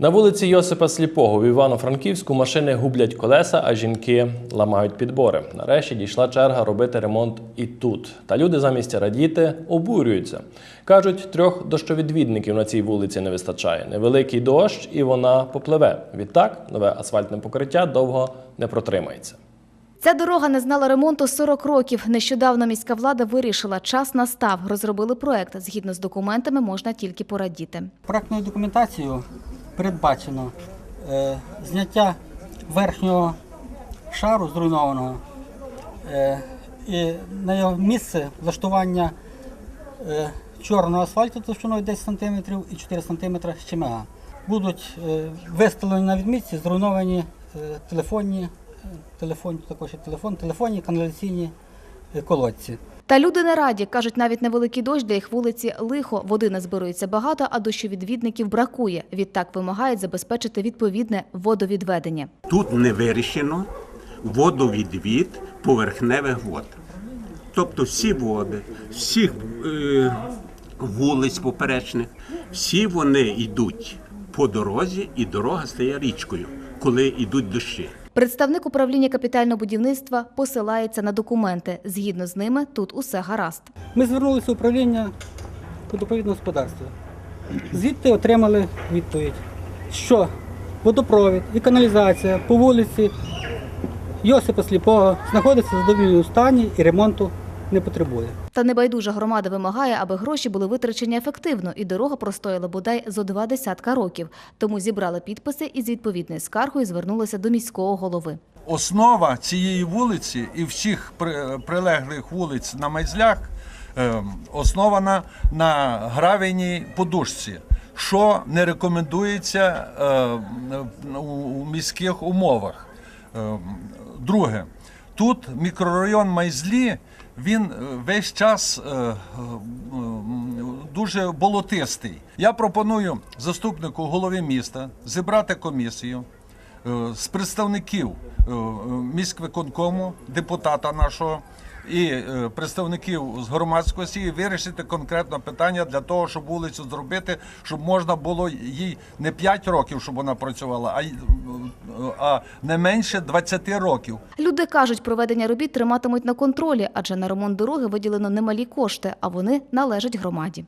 На вулиці Йосипа Сліпого в Івано-Франківську машини гублять колеса, а жінки ламають підбори. Нарешті дійшла черга робити ремонт і тут. Та люди замість радіти обурюються. Кажуть, трьох дощовідвідників на цій вулиці не вистачає. Невеликий дощ, і вона попливе. Відтак нове асфальтне покриття довго не протримається. Ця дорога не знала ремонту 40 років. Нещодавно міська влада вирішила, час настав. Розробили проект. Згідно з документами можна тільки порадіти. Проектною документацією передбачено е, зняття верхнього шару зруйнованого е, і на його місце влаштування е, чорного асфальту товщиною 10 см і 4 см щемега. Будуть виставлені на відмітці зруйновані е, телефонні, телефон, також і телефон, телефонні каналізаційні колодці. Та люди не раді. Кажуть, навіть невеликий дощ для їх вулиці лихо. Води не збирується багато, а дощовідвідників бракує. Відтак вимагають забезпечити відповідне водовідведення. Тут не вирішено водовідвід поверхневих вод. Тобто всі води, всіх е, вулиць поперечних, всі вони йдуть по дорозі, і дорога стає річкою, коли йдуть дощі. Представник управління капітального будівництва посилається на документи. Згідно з ними, тут усе гаразд. Ми звернулися в управління водопровідного господарства. Звідти отримали відповідь, що водопровід і каналізація по вулиці Йосипа Сліпого знаходиться в задовільному стані і ремонту не потребує. Та небайдужа громада вимагає, аби гроші були витрачені ефективно, і дорога простояла бодай зо два десятка років. Тому зібрали підписи і з відповідною скаргою звернулися до міського голови. Основа цієї вулиці і всіх при- прилеглих вулиць на Майзлях е, основана на гравійній подушці, що не рекомендується е, у міських умовах. Е, Друге, тут мікрорайон Майзлі. Він е, весь час е, е, дуже болотистий. Я пропоную заступнику голови міста зібрати комісію, з представників е, міськвиконкому, депутата нашого і е, представників з громадськості і вирішити конкретно питання для того, щоб вулицю зробити, щоб можна було їй не 5 років, щоб вона працювала, а, е, а не менше 20 років. Люди кажуть, проведення робіт триматимуть на контролі, адже на ремонт дороги виділено немалі кошти, а вони належать громаді.